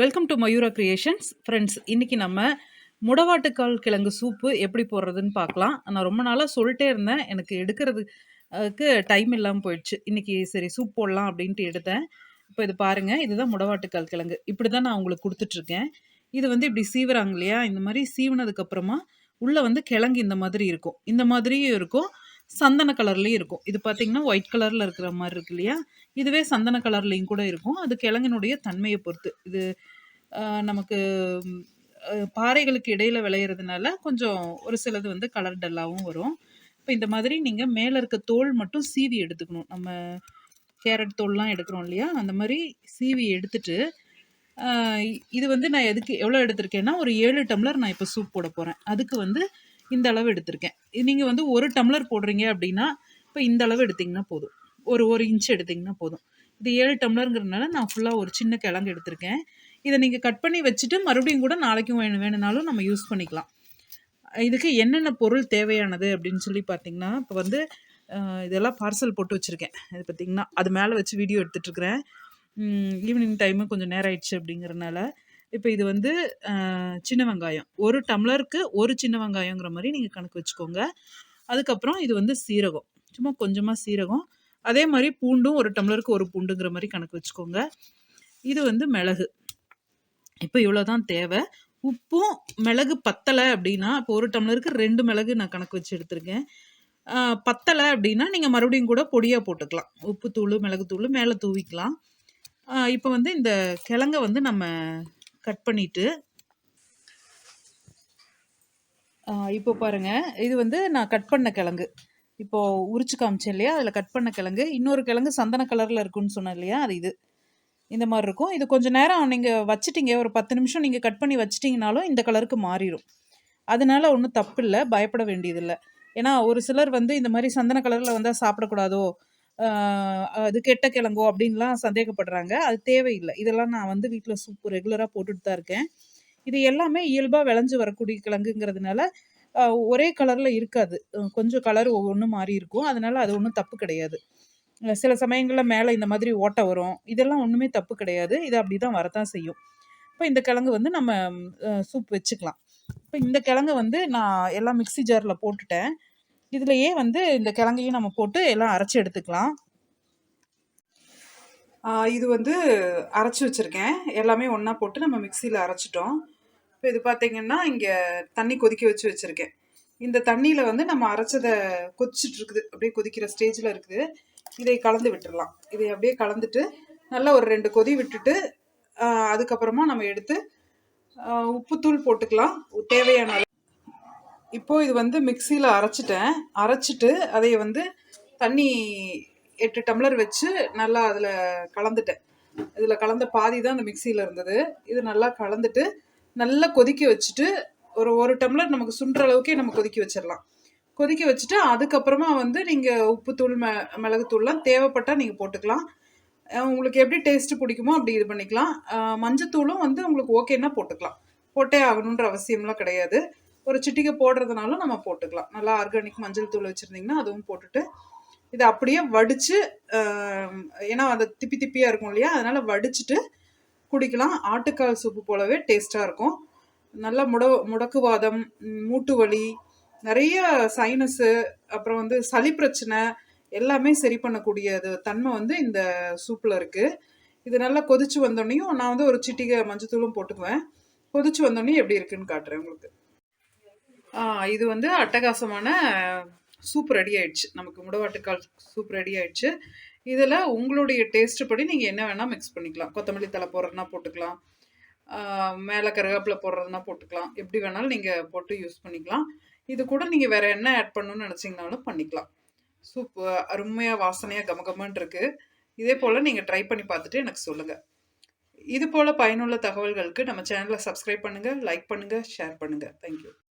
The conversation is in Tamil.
Welcome to Mayura creations friends இன்றைக்கி நம்ம முடவாட்டுக்கால் கிழங்கு சூப்பு எப்படி போடுறதுன்னு பார்க்கலாம். நான் ரொம்ப நாளாக சொல்லிட்டே இருந்தேன். எனக்கு எடுக்கிறதுக்கு டைம் இல்லாமல் போயிடுச்சு. இன்றைக்கி சரி சூப் போடலாம் அப்படின்ட்டு எடுத்தேன். இப்போ இது பாருங்கள் இதுதான் முடவாட்டுக்கால் கிழங்கு. இப்படி தான் நான் உங்களுக்கு கொடுத்துட்ருக்கேன். இது வந்து இப்படி சீவுறாங்க இல்லையா? இந்த மாதிரி சீவுனதுக்கப்புறமா உள்ளே வந்து கிழங்கு இந்த மாதிரி இருக்கும். இந்த மாதிரியும் இருக்கும். சந்தன கலர்லேயும் இருக்கும். இது பார்த்தீங்கன்னா ஒயிட் கலரில் இருக்கிற மாதிரி இருக்கு இல்லையா? இதுவே சந்தன கலர்லேயும் கூட இருக்கும். அது கிழங்கினுடைய தன்மையை பொறுத்து. இது நமக்கு பாறைகளுக்கு இடையில் விளையிறதுனால கொஞ்சம் ஒரு சிலது வந்து கலர் டல்லாகவும் வரும். இப்போ இந்த மாதிரி நீங்கள் மேலே இருக்க தோல் மட்டும் சீவி எடுத்துக்கணும். நம்ம கேரட் தோல்லாம் எடுக்கிறோம் இல்லையா? அந்த மாதிரி சீவி எடுத்துட்டு இது வந்து நான் எதுக்கு எவ்வளோ எடுத்திருக்கேன்னா ஒரு ஏழு டம்ளர் நான் இப்போ சூப் போட போகிறேன் அதுக்கு வந்து இந்த அளவு எடுத்திருக்கேன். நீங்கள் வந்து ஒரு டம்ளர் போடுறீங்க அப்படின்னா இப்போ இந்த அளவு எடுத்திங்கன்னா போதும். ஒரு ஒரு இன்ச் எடுத்திங்கன்னா போதும். இது ஏழு டம்ளருங்கிறதுனால நான் ஃபுல்லாக ஒரு சின்ன கிழங்கு எடுத்திருக்கேன். இதை நீங்கள் கட் பண்ணி வச்சுட்டு மறுபடியும் கூட நாளைக்கும் வேணும் வேணுனாலும் நம்ம யூஸ் பண்ணிக்கலாம். இதுக்கு என்னென்ன பொருள் தேவையானது அப்படின்னு சொல்லி பார்த்தீங்கன்னா இப்போ வந்து இதெல்லாம் பார்சல் போட்டு வச்சுருக்கேன். இது பார்த்திங்கன்னா அது மேலே வச்சு வீடியோ எடுத்துகிட்ருக்குறேன் ஈவினிங் டைமு கொஞ்சம் நேரம் ஆயிடுச்சு அப்படிங்கிறனால இப்போ இது வந்து சின்ன வெங்காயம். ஒரு டம்ளருக்கு ஒரு சின்ன வெங்காயங்கிற மாதிரி நீங்கள் கணக்கு வச்சுக்கோங்க. அதுக்கப்புறம் இது வந்து சீரகம். சும்மா கொஞ்சமாக சீரகம். அதே மாதிரி பூண்டும் ஒரு டம்ளருக்கு ஒரு பூண்டுங்கிற மாதிரி கணக்கு வச்சுக்கோங்க. இது வந்து மிளகு. இப்போ இவ்வளோ தான் தேவை. உப்பும் மிளகு பத்தலை அப்படின்னா இப்போ ஒரு டம்ளருக்கு ரெண்டு மிளகு நான் கணக்கு வச்சு எடுத்திருக்கேன். பத்தலை அப்படின்னா நீங்கள் மறுபடியும் கூட பொடியாக போட்டுக்கலாம். உப்பு தூள் மிளகுத்தூள் மேலே தூவிக்கலாம். இப்போ வந்து இந்த கிழங்க வந்து நம்ம கட் பண்ணிவிட்டு இப்போ பாருங்கள் இது வந்து நான் கட் பண்ண கிழங்கு. இப்போது உரிச்சு காமிச்சேன் இல்லையா? அதில் கட் பண்ண கிழங்கு. இன்னொரு கிழங்கு சந்தன கலரில் இருக்குன்னு சொன்னேன் இல்லையா? அது இது. இந்த மாதிரி இருக்கும். இது கொஞ்சம் நேரம் நீங்கள் வச்சுட்டீங்க. ஒரு பத்து நிமிஷம் நீங்கள் கட் பண்ணி வச்சிட்டிங்கனாலும் இந்த கலருக்கு மாறிடும் அதனால ஒன்றும் தப்பு இல்லை பயப்பட வேண்டியதில்லை. ஏன்னா ஒரு சிலர் வந்து இந்த மாதிரி சந்தன கலரில் வந்தால் சாப்பிடக்கூடாதோ? அது கெட்ட கிழங்கோ அப்படின்லாம் சந்தேகப்படுறாங்க. அது தேவையில்லை. இதெல்லாம் நான் வந்து வீட்டில் சூப்பு ரெகுலராக போட்டுட்டு தான் இருக்கேன். இது எல்லாமே இயல்பாக விளைஞ்சு வரக்கூடிய கிழங்குங்கிறதுனால ஒரே கலரில் இருக்காது. கொஞ்சம் கலர் ஒவ்வொன்றும் மாறி இருக்கும். அதனால அது ஒன்றும் தப்பு கிடையாது. சில சமயங்களில் மேலே இந்த மாதிரி ஓட்டை வரும். இதெல்லாம் ஒன்றுமே தப்பு கிடையாது. இது அப்படி தான் வரத்தான் செய்யும். இப்போ இந்த கிழங்கு வந்து நம்ம சூப் வச்சுக்கலாம். இப்போ இந்த கிழங்கு வந்து நான் எல்லாம் மிக்சி ஜாரில் போட்டுட்டேன். இதுலேயே வந்து இந்த கிழங்கையும் நம்ம போட்டு எல்லாம் அரைச்சி எடுத்துக்கலாம். இது வந்து அரைச்சி வச்சுருக்கேன். எல்லாமே ஒன்றா போட்டு நம்ம மிக்சியில் அரைச்சிட்டோம். இப்போ இது பார்த்திங்கன்னா இங்கே தண்ணி கொதிக்க வச்சு வச்சுருக்கேன். இந்த தண்ணியில் வந்து நம்ம அரைச்சதை கொதிச்சுட்டு இருக்குது. அப்படியே கொதிக்கிற ஸ்டேஜில் இருக்குது. இதை கலந்து விட்டுடலாம் இதை அப்படியே கலந்துட்டு நல்லா ஒரு ரெண்டு கொதி விட்டுட்டு அதுக்கப்புறமா நம்ம எடுத்து உப்புத்தூள் போட்டுக்கலாம். தேவையான இப்போ இது வந்து மிக்சியில் அரைச்சிட்டேன். அரைச்சிட்டு அதை வந்து தண்ணி எட்டு டம்ளர் வச்சு நல்லா அதில் கலந்துட்டேன். இதில் கலந்த பாதி தான் அந்த மிக்சியில் இருந்தது. இது நல்லா கலந்துட்டு நல்லா கொதிக்க வச்சுட்டு ஒரு ஒரு டம்ளர் நமக்கு சுண்டுற அளவுக்கே நம்ம கொதிக்க வச்சிடலாம். கொதிக்க வச்சுட்டு அதுக்கப்புறமா வந்து நீங்கள் உப்புத்தூள் மெ மிளகுத்தூள்லாம் தேவைப்பட்டால் நீங்கள் போட்டுக்கலாம். உங்களுக்கு எப்படி டேஸ்ட்டு பிடிக்குமோ அப்படி இது பண்ணிக்கலாம். மஞ்சத்தூளும் வந்து உங்களுக்கு ஓகேன்னா போட்டுக்கலாம். போட்டே ஆகணுன்ற அவசியம்லாம் கிடையாது. ஒரு சிட்டிகை போடுறதுனாலும் நம்ம போட்டுக்கலாம். நல்லா ஆர்கானிக் மஞ்சள் தூள் வச்சுருந்திங்கன்னா அதுவும் போட்டுட்டு இதை அப்படியே வடித்து ஏன்னா அதை திப்பி திப்பியாக இருக்கும் இல்லையா? அதனால் வடிச்சிட்டு குடிக்கலாம். ஆட்டுக்கால் சூப்பு போலவே டேஸ்ட்டாக இருக்கும். நல்லா முட முடக்குவாதம் மூட்டு வலி நிறைய சைனஸு அப்புறம் வந்து சளி பிரச்சனை எல்லாமே சரி பண்ணக்கூடியது தன்மை வந்து இந்த சூப்பில் இருக்குது இது நல்லா கொதிச்சு வந்தோடனையும் நான் வந்து ஒரு சிட்டிகை மஞ்சத்தூளும் போட்டுக்குவேன். கொதிச்சு வந்தோடனே எப்படி இருக்குன்னு காட்டுறேன் உங்களுக்கு. இது வந்து அட்டகாசமான சூப் ரெடி ஆயிடுச்சு. நமக்கு முடவாட்டுக்கால் சூப் ரெடி ஆயிடுச்சு. இதில் உங்களுடைய டேஸ்ட் படி நீங்கள் என்ன வேணால் மிக்ஸ் பண்ணிக்கலாம். கொத்தமல்லி தலை போடுறதுனா போட்டுக்கலாம். மேலே கருவேப்பிலை போடுறதுனா போட்டுக்கலாம். எப்படி வேணாலும் நீங்கள் போட்டு யூஸ் பண்ணிக்கலாம். இது கூட நீங்கள் வேறு என்ன ஆட் பண்ணணும்னு நினச்சிங்கனாலும் பண்ணிக்கலாம். சூப் அருமையாக வாசனையாக கமகமன் இருக்குது இதே போல் நீங்கள் ட்ரை பண்ணி பார்த்துட்டு எனக்கு சொல்லுங்கள் இது போல் பயனுள்ள தகவல்களுக்கு நம்ம சேனலை சப்ஸ்கிரைப் பண்ணுங்கள் லைக் பண்ணுங்கள் ஷேர் பண்ணுங்கள் தேங்க்யூ